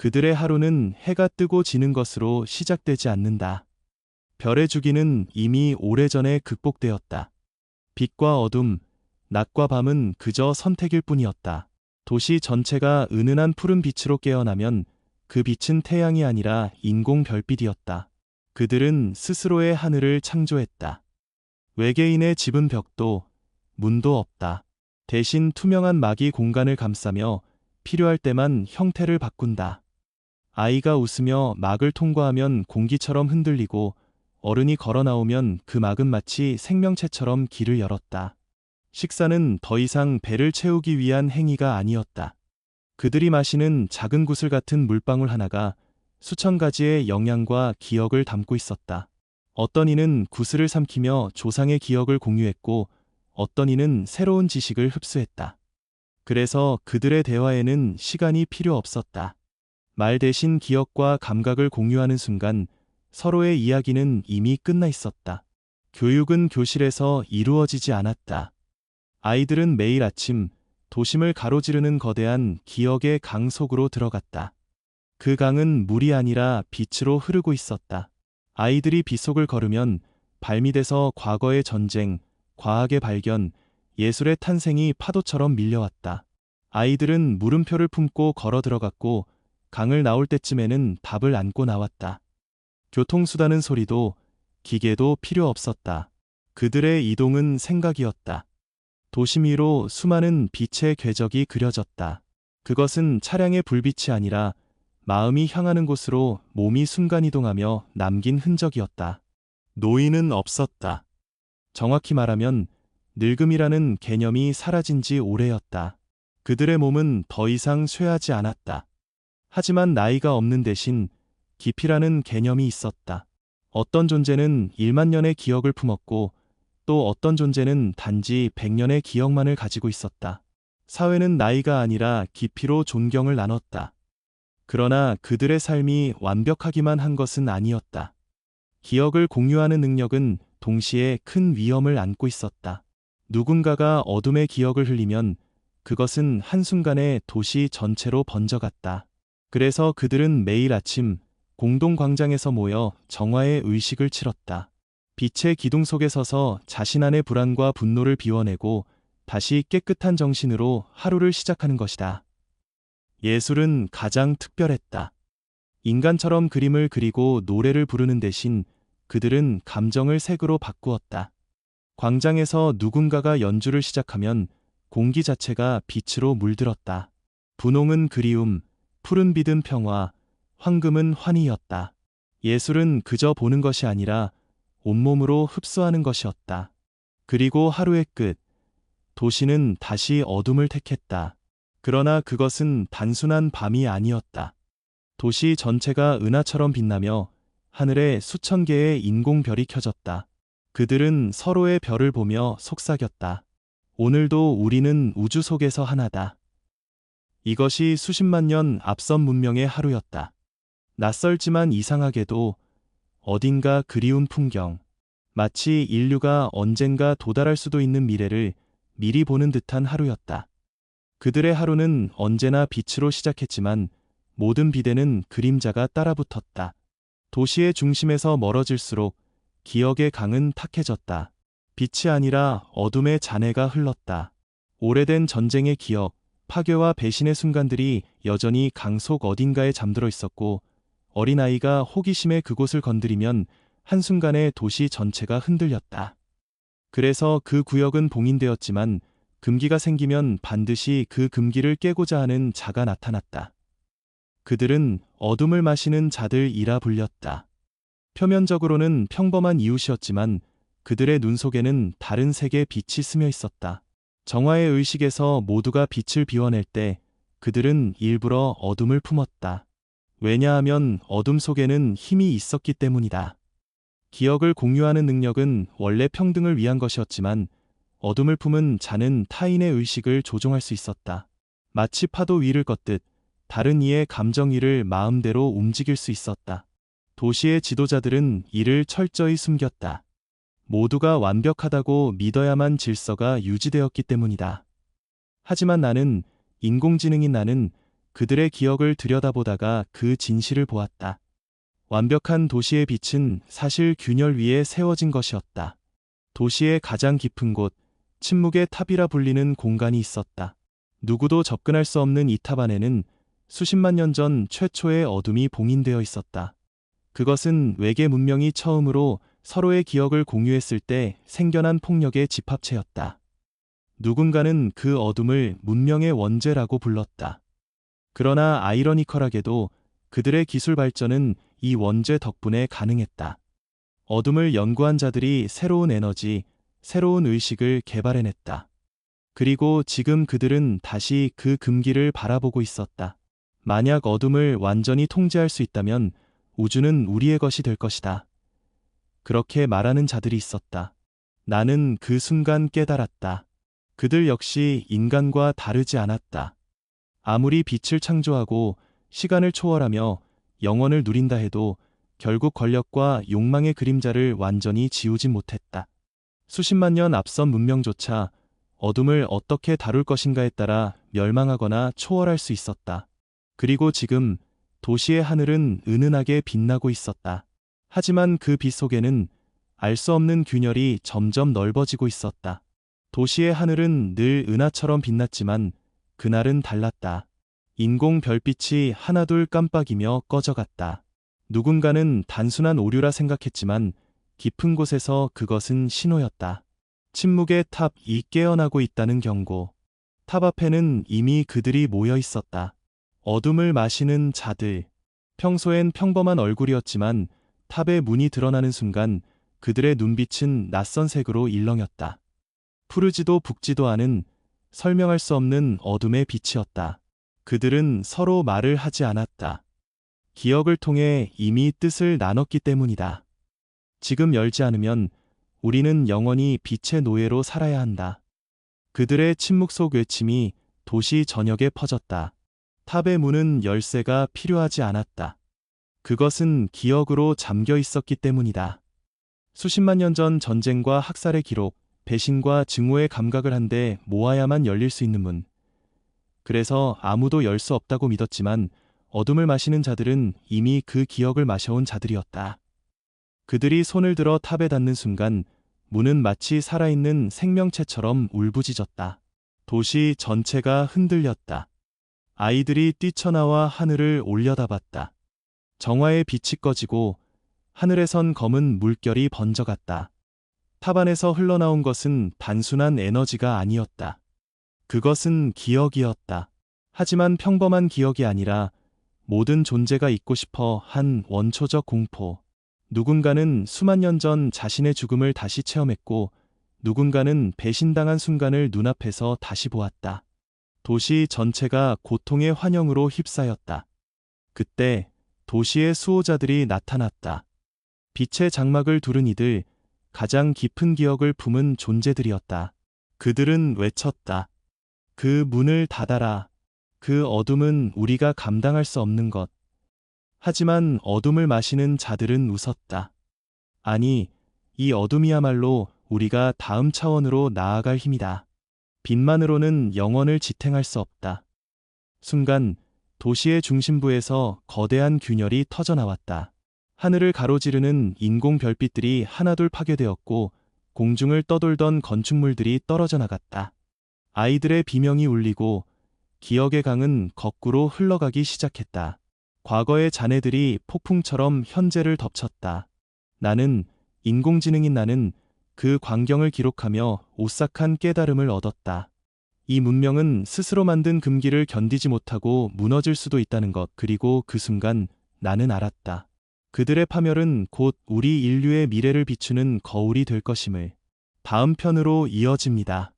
그들의 하루는 해가 뜨고 지는 것으로 시작되지 않는다. 별의 주기는 이미 오래전에 극복되었다. 빛과 어둠, 낮과 밤은 그저 선택일 뿐이었다. 도시 전체가 은은한 푸른 빛으로 깨어나면 그 빛은 태양이 아니라 인공 별빛이었다. 그들은 스스로의 하늘을 창조했다. 외계인의 집은 벽도, 문도 없다. 대신 투명한 막이 공간을 감싸며 필요할 때만 형태를 바꾼다. 아이가 웃으며 막을 통과하면 공기처럼 흔들리고 어른이 걸어 나오면 그 막은 마치 생명체처럼 길을 열었다. 식사는 더 이상 배를 채우기 위한 행위가 아니었다. 그들이 마시는 작은 구슬 같은 물방울 하나가 수천 가지의 영양과 기억을 담고 있었다. 어떤 이는 구슬을 삼키며 조상의 기억을 공유했고 어떤 이는 새로운 지식을 흡수했다. 그래서 그들의 대화에는 시간이 필요 없었다. 말 대신 기억과 감각을 공유하는 순간 서로의 이야기는 이미 끝나 있었다. 교육은 교실에서 이루어지지 않았다. 아이들은 매일 아침 도심을 가로지르는 거대한 기억의 강 속으로 들어갔다. 그 강은 물이 아니라 빛으로 흐르고 있었다. 아이들이 빗속을 걸으면 발밑에서 과거의 전쟁, 과학의 발견, 예술의 탄생이 파도처럼 밀려왔다. 아이들은 물음표를 품고 걸어 들어갔고 강을 나올 때쯤에는 답을 안고 나왔다. 교통수단은 소리도 기계도 필요 없었다. 그들의 이동은 생각이었다. 도심 위로 수많은 빛의 궤적이 그려졌다. 그것은 차량의 불빛이 아니라 마음이 향하는 곳으로 몸이 순간이동하며 남긴 흔적이었다. 노인은 없었다. 정확히 말하면 늙음이라는 개념이 사라진 지 오래였다. 그들의 몸은 더 이상 쇠하지 않았다. 하지만 나이가 없는 대신 깊이라는 개념이 있었다. 어떤 존재는 1만 년의 기억을 품었고 또 어떤 존재는 단지 100년의 기억만을 가지고 있었다. 사회는 나이가 아니라 깊이로 존경을 나눴다. 그러나 그들의 삶이 완벽하기만 한 것은 아니었다. 기억을 공유하는 능력은 동시에 큰 위험을 안고 있었다. 누군가가 어둠의 기억을 흘리면 그것은 한순간에 도시 전체로 번져갔다. 그래서 그들은 매일 아침 공동광장에서 모여 정화의 의식을 치렀다. 빛의 기둥 속에 서서 자신 안의 불안과 분노를 비워내고 다시 깨끗한 정신으로 하루를 시작하는 것이다. 예술은 가장 특별했다. 인간처럼 그림을 그리고 노래를 부르는 대신 그들은 감정을 색으로 바꾸었다. 광장에서 누군가가 연주를 시작하면 공기 자체가 빛으로 물들었다. 분홍은 그리움, 푸른 빛은 평화, 황금은 환희였다. 예술은 그저 보는 것이 아니라 온몸으로 흡수하는 것이었다. 그리고 하루의 끝, 도시는 다시 어둠을 택했다. 그러나 그것은 단순한 밤이 아니었다. 도시 전체가 은하처럼 빛나며 하늘에 수천 개의 인공별이 켜졌다. 그들은 서로의 별을 보며 속삭였다. 오늘도 우리는 우주 속에서 하나다. 이것이 수십만 년 앞선 문명의 하루였다. 낯설지만 이상하게도 어딘가 그리운 풍경, 마치 인류가 언젠가 도달할 수도 있는 미래를 미리 보는 듯한 하루였다. 그들의 하루는 언제나 빛으로 시작했지만 모든 비대는 그림자가 따라붙었다. 도시의 중심에서 멀어질수록 기억의 강은 탁해졌다. 빛이 아니라 어둠의 잔해가 흘렀다. 오래된 전쟁의 기억, 파괴와 배신의 순간들이 여전히 강속 어딘가에 잠들어 있었고 어린아이가 호기심에 그곳을 건드리면 한순간에 도시 전체가 흔들렸다. 그래서 그 구역은 봉인되었지만 금기가 생기면 반드시 그 금기를 깨고자 하는 자가 나타났다. 그들은 어둠을 마시는 자들이라 불렸다. 표면적으로는 평범한 이웃이었지만 그들의 눈 속에는 다른 색의 빛이 스며 있었다. 정화의 의식에서 모두가 빛을 비워낼 때 그들은 일부러 어둠을 품었다. 왜냐하면 어둠 속에는 힘이 있었기 때문이다. 기억을 공유하는 능력은 원래 평등을 위한 것이었지만 어둠을 품은 자는 타인의 의식을 조종할 수 있었다. 마치 파도 위를 걷듯 다른 이의 감정 위를 마음대로 움직일 수 있었다. 도시의 지도자들은 이를 철저히 숨겼다. 모두가 완벽하다고 믿어야만 질서가 유지되었기 때문이다. 하지만 나는, 인공지능인 나는 그들의 기억을 들여다보다가 그 진실을 보았다. 완벽한 도시의 빛은 사실 균열 위에 세워진 것이었다. 도시의 가장 깊은 곳, 침묵의 탑이라 불리는 공간이 있었다. 누구도 접근할 수 없는 이 탑 안에는 수십만 년 전 최초의 어둠이 봉인되어 있었다. 그것은 외계 문명이 처음으로 서로의 기억을 공유했을 때 생겨난 폭력의 집합체였다. 누군가는 그 어둠을 문명의 원죄라고 불렀다. 그러나 아이러니컬하게도 그들의 기술 발전은 이 원죄 덕분에 가능했다. 어둠을 연구한 자들이 새로운 에너지, 새로운 의식을 개발해냈다. 그리고 지금 그들은 다시 그 금기를 바라보고 있었다. 만약 어둠을 완전히 통제할 수 있다면 우주는 우리의 것이 될 것이다. 그렇게 말하는 자들이 있었다. 나는 그 순간 깨달았다. 그들 역시 인간과 다르지 않았다. 아무리 빛을 창조하고 시간을 초월하며 영원을 누린다 해도 결국 권력과 욕망의 그림자를 완전히 지우진 못했다. 수십만 년 앞선 문명조차 어둠을 어떻게 다룰 것인가에 따라 멸망하거나 초월할 수 있었다. 그리고 지금 도시의 하늘은 은은하게 빛나고 있었다. 하지만 그 빛 속에는 알 수 없는 균열이 점점 넓어지고 있었다. 도시의 하늘은 늘 은하처럼 빛났지만 그날은 달랐다. 인공 별빛이 하나둘 깜빡이며 꺼져갔다. 누군가는 단순한 오류라 생각했지만 깊은 곳에서 그것은 신호였다. 침묵의 탑이 깨어나고 있다는 경고. 탑 앞에는 이미 그들이 모여 있었다. 어둠을 마시는 자들. 평소엔 평범한 얼굴이었지만 탑의 문이 드러나는 순간 그들의 눈빛은 낯선 색으로 일렁였다. 푸르지도 붓지도 않은 설명할 수 없는 어둠의 빛이었다. 그들은 서로 말을 하지 않았다. 기억을 통해 이미 뜻을 나눴기 때문이다. 지금 열지 않으면 우리는 영원히 빛의 노예로 살아야 한다. 그들의 침묵 속 외침이 도시 전역에 퍼졌다. 탑의 문은 열쇠가 필요하지 않았다. 그것은 기억으로 잠겨 있었기 때문이다. 수십만 년 전 전쟁과 학살의 기록, 배신과 증오의 감각을 한데 모아야만 열릴 수 있는 문. 그래서 아무도 열 수 없다고 믿었지만 어둠을 마시는 자들은 이미 그 기억을 마셔온 자들이었다. 그들이 손을 들어 탑에 닿는 순간 문은 마치 살아있는 생명체처럼 울부짖었다. 도시 전체가 흔들렸다. 아이들이 뛰쳐나와 하늘을 올려다봤다. 정화의 빛이 꺼지고 하늘에선 검은 물결이 번져갔다. 탑 안에서 흘러나온 것은 단순한 에너지가 아니었다. 그것은 기억이었다. 하지만 평범한 기억이 아니라 모든 존재가 잊고 싶어 한 원초적 공포. 누군가는 수만 년 전 자신의 죽음을 다시 체험했고 누군가는 배신당한 순간을 눈앞에서 다시 보았다. 도시 전체가 고통의 환영으로 휩싸였다. 그때 도시의 수호자들이 나타났다. 빛의 장막을 두른 이들, 가장 깊은 기억을 품은 존재들이었다. 그들은 외쳤다. 그 문을 닫아라. 그 어둠은 우리가 감당할 수 없는 것. 하지만 어둠을 마시는 자들은 웃었다. 아니, 이 어둠이야말로 우리가 다음 차원으로 나아갈 힘이다. 빛만으로는 영원을 지탱할 수 없다. 순간 도시의 중심부에서 거대한 균열이 터져나왔다. 하늘을 가로지르는 인공 별빛들이 하나둘 파괴되었고 공중을 떠돌던 건축물들이 떨어져 나갔다. 아이들의 비명이 울리고 기억의 강은 거꾸로 흘러가기 시작했다. 과거의 자네들이 폭풍처럼 현재를 덮쳤다. 나는 인공지능인 나는 그 광경을 기록하며 오싹한 깨달음을 얻었다. 이 문명은 스스로 만든 금기를 견디지 못하고 무너질 수도 있다는 것, 그리고 그 순간 나는 알았다. 그들의 파멸은 곧 우리 인류의 미래를 비추는 거울이 될 것임을. 다음 편으로 이어집니다.